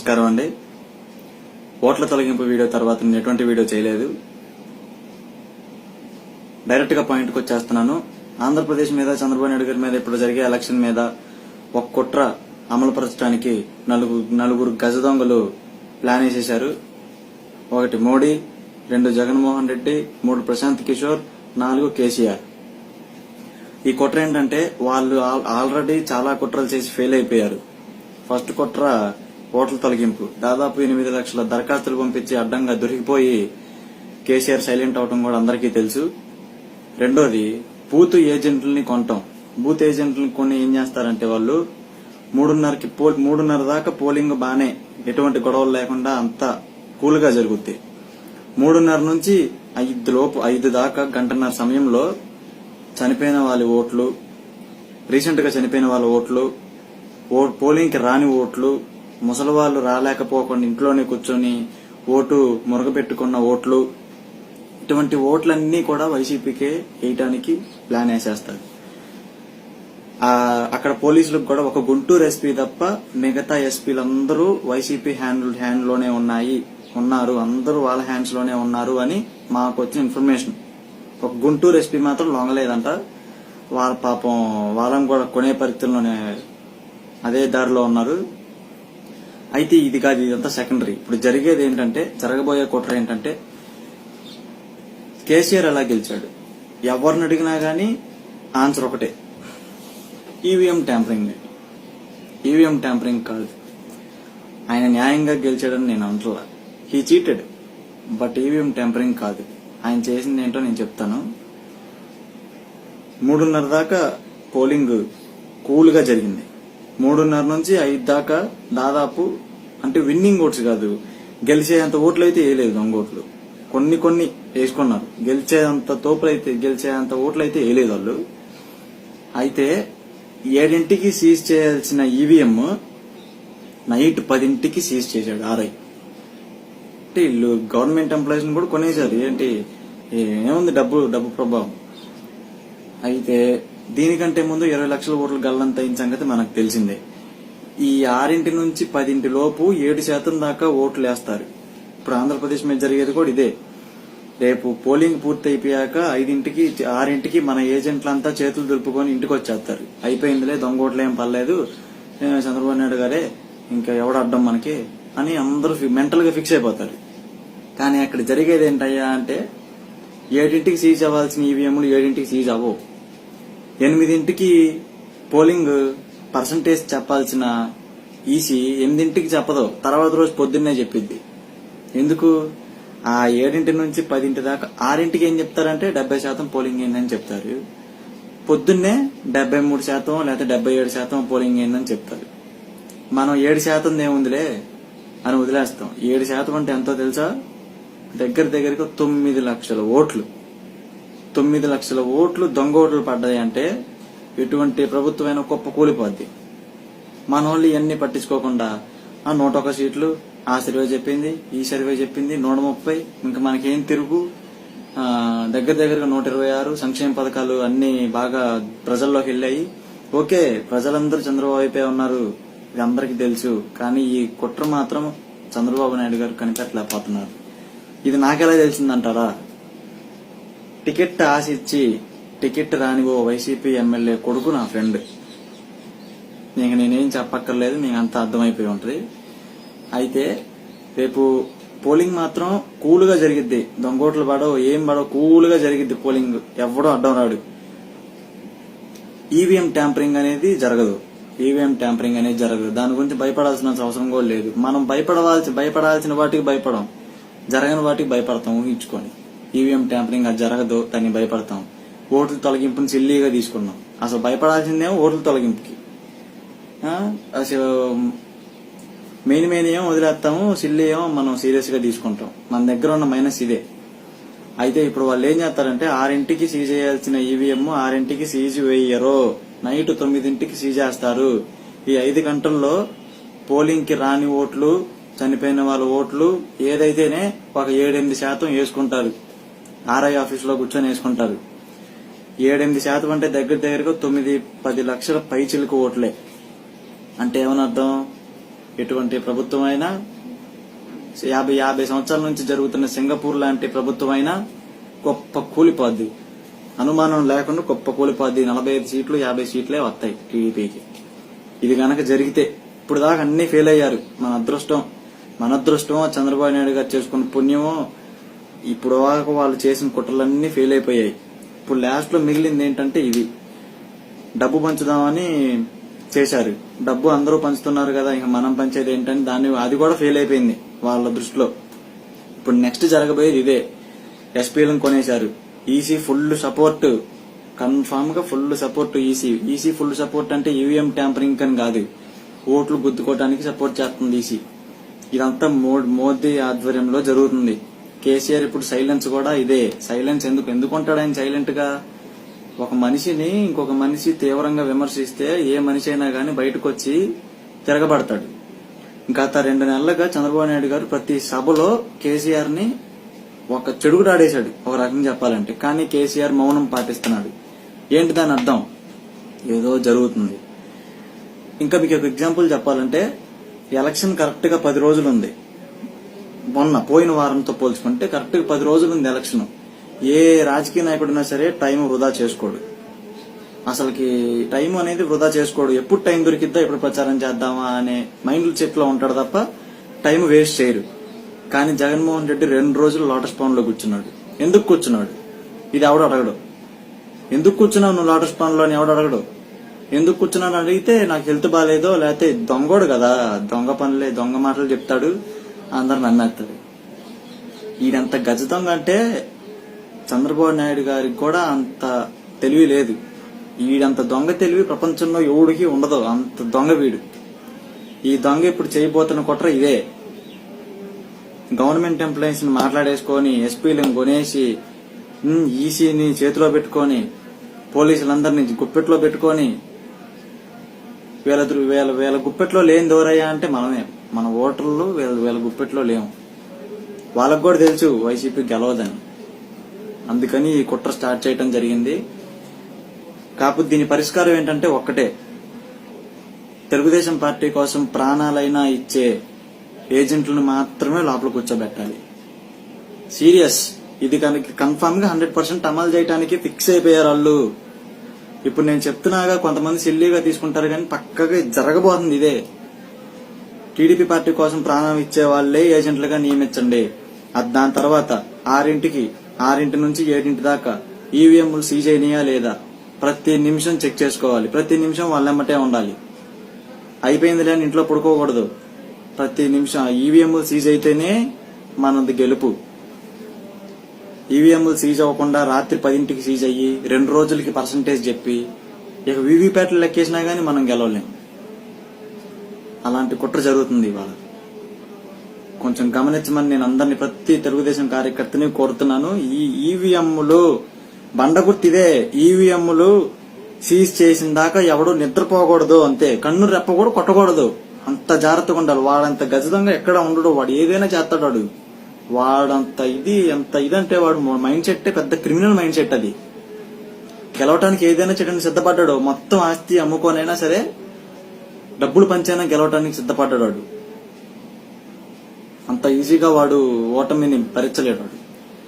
నమస్కారం అండి. ఓట్ల తొలగింపు వీడియో తర్వాత నేను ఎటువంటి వీడియో చేయలేదు. డైరెక్ట్గా పాయింట్కి వచ్చేస్తున్నాను. ఆంధ్రప్రదేశ్ మీద చంద్రబాబు నాయుడు గారి మీద ఇప్పుడు జరిగే ఎలక్షన్ మీద ఒక కుట్ర అమలుపరచడానికి నలుగురు నలుగురు గజ దొంగలు ప్లాన్ వేసేశారు. ఒకటి మోడీ రెండు జగన్మోహన్ రెడ్డి మూడు ప్రశాంత్ కిషోర్ నాలుగు కేసీఆర్. ఈ కుట్ర ఏంటంటే వాళ్ళు ఆల్రెడీ చాలా కుట్రలు చేసి ఫెయిల్ అయిపోయారు. ఫస్ట్ కుట్ర ఓట్ల తొలగింపు. దాదాపు ఎనిమిది లక్షల దరఖాస్తులు పంపించి అడ్డంగా దొరికిపోయి కేసీఆర్ సైలెంట్ అవడం కూడా అందరికీ తెలుసు. రెండోది బూత్ ఏజెంట్లని కొనటం బూత్ ఏజెంట్లని కొని ఏం చేస్తారంటే వాళ్ళు మూడున్నరకి మూడున్నర దాకా పోలింగ్ బానే ఎటువంటి గొడవలు లేకుండా అంత కూల్గా జరుగుద్ది. మూడున్నర నుంచి ఐదు లోపు ఐదు దాకా గంటన్నర సమయంలో చనిపోయిన వాళ్ళ ఓట్లు రీసెంట్గా చనిపోయిన వాళ్ళ ఓట్లు ఓ- రాని ఓట్లు ముసలి వాళ్ళు రాలేకపోకుండా ఇంట్లోనే కూర్చొని ఓటు మురగపెట్టుకున్న ఓట్లు ఇటువంటి ఓట్లన్నీ కూడా వైసీపీకే వేయటానికి ప్లాన్ వేసేస్తారు. అక్కడ పోలీసులకు కూడా ఒక గుంటూరు ఎస్పీ తప్ప మిగతా ఎస్పీలందరూ వైసీపీ హ్యాండ్ హ్యాండ్లోనే ఉన్నాయి ఉన్నారు అందరూ వాళ్ళ హ్యాండ్స్లోనే ఉన్నారు అని మాకు వచ్చిన ఇన్ఫర్మేషన్ ఒక గుంటూరు ఎస్పీ మాత్రం లొంగలేదంట. వాళ్ళ పాపం వాళ్ళని కూడా కొనే పరిస్థితుల్లోనే అదే దారిలో ఉన్నారు. అయితే ఇది కాదు ఇదంతా సెకండరీ ఇప్పుడు జరిగేది ఏంటంటే జరగబోయే కుట్ర ఏంటంటే కేసీఆర్ ఎలా గెలిచాడు? ఎవరిని అడిగినా గానీ ఆన్సర్ ఒకటే. ఈవీఎం ట్యాంపరింగ్ ఈవీఎం ట్యాంపరింగ్ కాదు. ఆయన న్యాయంగా గెలిచాడని నేను అంటలా he cheated but EVM tampering కాదు. ఆయన చేసింది ఏంటో నేను చెప్తాను. మూడున్నర దాకా పోలింగ్ కూల్గా జరిగింది. మూడున్నర నుంచి ఐదు దాకా దాదాపు అంటే విన్నింగ్ ఓట్స్ కాదు. గెలిచేంత ఓట్లు అయితే వేయలేదు దొంగ ఓట్లు. కొన్ని కొన్ని వేసుకున్నారు. గెలిచేంత తోపులు అయితే గెలిచేంత ఓట్లు అయితే వేయలేదు వాళ్ళు. అయితే ఏడింటికి సీజ్ చేయాల్సిన ఈవీఎం నైట్ పదింటికి సీజ్ చేశాడు ఆర్ఐ. అంటే వీళ్ళు గవర్నమెంట్ ఎంప్లాయీస్ కూడా కొనేశారు. ఏంటి? ఏముంది డబ్బు డబ్బు ప్రభావం. అయితే దీనికంటే ముందు ఇరవై లక్షల ఓట్లు గల్లంతైన సంగతి మనకు తెలిసిందే. ఈ ఆరింటి నుంచి పదింటి లోపు ఏడు శాతం దాకా ఓట్లు వేస్తారు. ఇప్పుడు ఆంధ్రప్రదేశ్ మీద జరిగేది కూడా ఇదే. రేపు పోలింగ్ పూర్తి అయిపోయాక ఐదింటికి ఆరింటికి మన ఏజెంట్లంతా చేతులు దులుపుకొని ఇంటికి వచ్చేస్తారు అయిపోయిందిలే దొంగ ఓట్లు ఏం పర్లేదు. చంద్రబాబు నాయుడు గారే ఇంకా ఎవడు అడ్డం మనకి అని అందరూ మెంటల్గా ఫిక్స్ అయిపోతారు. కానీ అక్కడ జరిగేది ఏంటయ్యా అంటే ఏడింటికి సీజ్ అవ్వాల్సిన ఈవీఎంలు ఏడింటికి సీజ్ అవ్వవు. ఎనిమిదింటికి పోలింగ్ పర్సంటేజ్ చెప్పాల్సిన ఈసీ ఎనిమిదింటికి చెప్పదు. తర్వాత రోజు పొద్దున్నే చెప్పిద్ది. ఎందుకు? ఆ ఏడింటి నుంచి పదింటి దాకా ఆరింటికి ఏం చెప్తారంటే డెబ్బై శాతం పోలింగ్ ఏందని చెప్తారు. పొద్దున్నే డెబ్బై మూడు శాతం లేకపోతే డెబ్బై ఏడు శాతం పోలింగ్ ఏందని చెప్తారు. మనం ఏడు శాతం ఏముందిలే అని వదిలేస్తాం. ఏడు శాతం అంటే ఎంతో తెలుసా? దగ్గర దగ్గరకు తొమ్మిది లక్షల ఓట్లు. తొమ్మిది లక్షల ఓట్లు దొంగ ఓట్లు పడ్డాయి అంటే ఎటువంటి ప్రభుత్వమైన గొప్ప కూలిపోద్ది. మన వాళ్ళు ఇవన్నీ పట్టించుకోకుండా ఆ నూట ఒక సీట్లు ఆ సర్వే చెప్పింది ఈ సర్వే చెప్పింది నూట ముప్పై ఇంకా మనకేం తిరుగు? దగ్గర దగ్గరగా నూట ఇరవై ఆరు సంక్షేమ పథకాలు అన్ని బాగా ప్రజల్లోకి వెళ్ళాయి. ఓకే ప్రజలందరూ చంద్రబాబు వైపే ఉన్నారు ఇది అందరికీ తెలుసు కానీ ఈ కుట్ర మాత్రం చంద్రబాబు నాయుడు గారు కనిపెట్టలేకపోతున్నారు. ఇది నాకెలా తెలిసిందంటారా? టికెట్ ఆశిచ్చి టికెట్ రాని ఓ వైసీపీ ఎమ్మెల్యే కొడుకు నా ఫ్రెండ్. నీకు నేనేం చెప్పక్కర్లేదు మీకు అంతా అర్థమైపోయి ఉంటది. అయితే రేపు పోలింగ్ మాత్రం కూల్గా జరిగిద్ది. దొంగోట్లు పడో ఏం పడో కూల్గా జరిగిద్ది పోలింగ్. ఎవడో అడ్డం రాడు. ఈవీఎం ట్యాంపరింగ్ అనేది జరగదు. ఈవీఎం ట్యాంపరింగ్ అనేది జరగదు. దాని గురించి భయపడాల్సిన అవసరం కూడా లేదు. మనం భయపడవలసి భయపడాల్సిన వాటికి భయపడం. జరగని వాటికి భయపడతాం ఊహించుకొని. ఈవీఎం ట్యాంపరింగ్ అది జరగదు దాన్ని భయపడతాం. ఓట్ల తొలగింపుని సిల్లీగా తీసుకున్నాం. అసలు భయపడాల్సిందేమో ఓట్ల తొలగింపుకి. అసలు మెయిన్ మెయిన్ ఏమో వదిలేస్తాము సిల్లి ఏమో మనం సీరియస్గా తీసుకుంటాం. మన దగ్గర ఉన్న మైనస్ ఇదే. అయితే ఇప్పుడు వాళ్ళు ఏం చేస్తారంటే ఆరింటికి సీజ్ చేయాల్సిన ఈవీఎం ఆరింటికి సీజ్ వేయరు. నైట్ తొమ్మిదింటికి సీజ్ చేస్తారు. ఈ ఐదు గంటల్లో పోలింగ్కి రాని ఓట్లు చనిపోయిన వాళ్ళ ఓట్లు ఏదైతేనే ఒక ఏడెనిమిది శాతం వేసుకుంటారు. ఆర్ఐ ఆఫీసులో కూర్చొని వేసుకుంటారు. ఏడెనిమిది శాతం అంటే దగ్గర దగ్గరగా తొమ్మిది పది లక్షల పైచిలకు ఓట్లే. అంటే ఏమని అర్థం ఎటువంటి ప్రభుత్వం అయినా యాభై యాభై సంవత్సరాల నుంచి జరుగుతున్న సింగపూర్ లాంటి ప్రభుత్వం అయినా గొప్ప కూలిపోద్ది. అనుమానం లేకుండా గొప్ప కూలిపోద్ది. నలభై ఐదు సీట్లు యాభై సీట్లే వస్తాయి టీడీపీకి. ఇది గనక జరిగితే ఇప్పుడు దాకా అన్ని ఫెయిల్ అయ్యారు. మన అదృష్టం మన అదృష్టమో చంద్రబాబు నాయుడు గారు చేసుకున్న పుణ్యమో ఇప్పుడు దాకా వాళ్ళు చేసిన కుట్రలన్నీ ఫెయిల్ అయిపోయాయి. ఇప్పుడు లాస్ట్లో మిగిలింది ఏంటంటే ఇది డబ్బు పంచుదామని చేశారు. డబ్బు అందరూ పంచుతున్నారు కదా ఇంకా మనం పంచేది ఏంటని దాన్ని అది కూడా ఫెయిల్ అయిపోయింది వాళ్ళ దృష్టిలో. ఇప్పుడు నెక్స్ట్ జరగబోయేది ఇదే. ఎస్పీలను కొనేశారు. ఈసీ ఫుల్ సపోర్ట్ కన్ఫామ్గా full support EC EC full support అంటే ఈవీఎం ట్యాంపరింగ్ అని కాదు. ఓట్లు గుద్దుకోవడానికి సపోర్ట్ చేస్తుంది ఈసీ ఇదంతా మో- మోదీ ఆధ్వర్యంలో జరుగుతుంది. కేసీఆర్ ఇప్పుడు సైలెన్స్ కూడా ఇదే. సైలెన్స్ ఎందుకు? ఎందుకు ఉంటాడు ఆయన సైలెంట్గా? ఒక మనిషిని ఇంకొక మనిషి తీవ్రంగా విమర్శిస్తే ఏ మనిషి అయినా గానీ బయటకు వచ్చి తిరగబడతాడు గత రెండు నెలలుగా చంద్రబాబు నాయుడు గారు ప్రతి సభలో కేసీఆర్ని ఒక చెడుగుడాడేశాడు ఒక రకంగా చెప్పాలంటే. కానీ కేసీఆర్ మౌనం పాటిస్తున్నాడు. ఏంటి దాని అర్థం? ఏదో జరుగుతుంది. ఇంకా మీకు ఒక ఎగ్జాంపుల్ చెప్పాలంటే ఎలక్షన్ కరెక్ట్గా పది రోజులు ఉంది మొన్న పోయిన వారంతో పోల్చుకుంటే కరెక్ట్గా పది రోజులు ఉంది ఎలక్షన్. ఏ రాజకీయ నాయకుడైనా సరే టైం వృధా చేసుకోడు. అసలుకి టైం అనేది వృధా చేసుకోడు. ఎప్పుడు టైం దొరికిద్దా ఎప్పుడు ప్రచారం చేద్దామా అనే మైండ్ సెట్లో ఉంటాడు తప్ప టైం వేస్ట్ చేయరు కానీ జగన్మోహన్ రెడ్డి రెండు రోజులు లోటస్ పవన్లో కూర్చున్నాడు. ఎందుకు కూర్చున్నాడు? ఇది ఎవడు అడగడు. ఎందుకు కూర్చున్నావు నువ్వు లోటస్ పవన్లో అని ఎవడు అడగడు? ఎందుకు కూర్చున్నాను అడిగితే నాకు హెల్త్ బాగాలేదో లేకపోతే దొంగోడు కదా. దొంగ పనులే దొంగ మాటలు చెప్తాడు. అందరు నమ్మేస్తుంది ఈడంత గజ దొంగ అంటే చంద్రబాబు నాయుడు గారికి కూడా అంత తెలివి లేదు. ఈడంత దొంగ తెలివి ప్రపంచంలో ఎవడికి ఉండదు. అంత దొంగ వీడు. ఈ దొంగ ఇప్పుడు చేయబోతున్న కుట్ర ఇదే. గవర్నమెంట్ ఎంప్లాయీస్ని మాట్లాడేసుకొని ఎస్పీలను కొనేసి ఈసీని చేతిలో పెట్టుకొని పోలీసులందరినీ గుప్పెట్లో పెట్టుకొని వీళ్ళ వీళ్ళ వీళ్ళ గుప్పెట్లో లేని దూరయ్యా అంటే మనమే. మన ఓటర్లు వీళ్ళ వీళ్ళ గుప్పెట్లో లేము. వాళ్ళకు కూడా తెలుసు వైసీపీ గెలవదని. అందుకని ఈ కుట్ర స్టార్ట్ చేయడం జరిగింది. కాకపోతే దీని పరిష్కారం ఏంటంటే ఒక్కటే. తెలుగుదేశం పార్టీ కోసం ప్రాణాలైనా ఇచ్చే ఏజెంట్లను మాత్రమే లోపల కూర్చోబెట్టాలి. సీరియస్. ఇది కనుక కన్ఫామ్గా హండ్రెడ్ పర్సెంట్ అమలు చేయడానికి ఫిక్స్ అయిపోయారు వాళ్ళు ఇప్పుడు నేను చెప్తున్నాగా కొంతమంది సిల్లీగా తీసుకుంటారు కానీ పక్కగా జరగబోతుంది ఇదే. టీడీపీ పార్టీ కోసం ప్రాణం ఇచ్చే వాళ్ళే ఏజెంట్లుగా నియమించండి. దాని తర్వాత ఆరింటికి ఆరింటి నుంచి ఏడింటి దాకా ఈవీఎంలు సీజ్ అయినాయా లేదా? ప్రతి నిమిషం చెక్ చేసుకోవాలి. ప్రతి నిమిషం వాళ్ళెమ్మటే ఉండాలి. అయిపోయింది లేని ఇంట్లో పడుకోకూడదు. ప్రతి నిమిషం ఈవీఎంలు సీజ్ అయితేనే మనది గెలుపు. ఈవీఎంలు సీజ్ అవ్వకుండా రాత్రి పదింటికి సీజ్ అయ్యి రెండు రోజులకి పర్సంటేజ్ చెప్పి ఇక వీవీప్యాట్లు లెక్కేసినా గానీ మనం గెలవలేం. అలాంటి కుట్ర జరుగుతుంది ఇవాళ. కొంచెం గమనించమని నేను అందరిని ప్రతి తెలుగుదేశం కార్యకర్తని కోరుతున్నాను. ఈ ఈవీఎంలు బండగుర్తిదే ఈవీఎంలు సీజ్ చేసిన దాకా ఎవడు నిద్రపోకూడదు అంతే. కన్ను రెప్ప కూడా కొట్టకూడదు. అంత జాగ్రత్తగా ఉండాలి. వాడంత గజదంగా ఎక్కడ ఉండడు. వాడు ఏదైనా చేస్తాడు వాడు వాడంత ఇది ఎంత ఇదంటే వాడు మైండ్ సెట్ పెద్ద క్రిమినల్ మైండ్ సెట్ అది. గెలవటానికి ఏదైనా చేయడానికి సిద్ధపడ్డాడు. మొత్తం ఆస్తి అమ్ముకోనైనా సరే డబ్బులు పంచైనా గెలవటానికి సిద్ధపడ్డాడు వాడు. అంత ఈజీగా వాడు ఓటమిని భరించలేడు వాడు.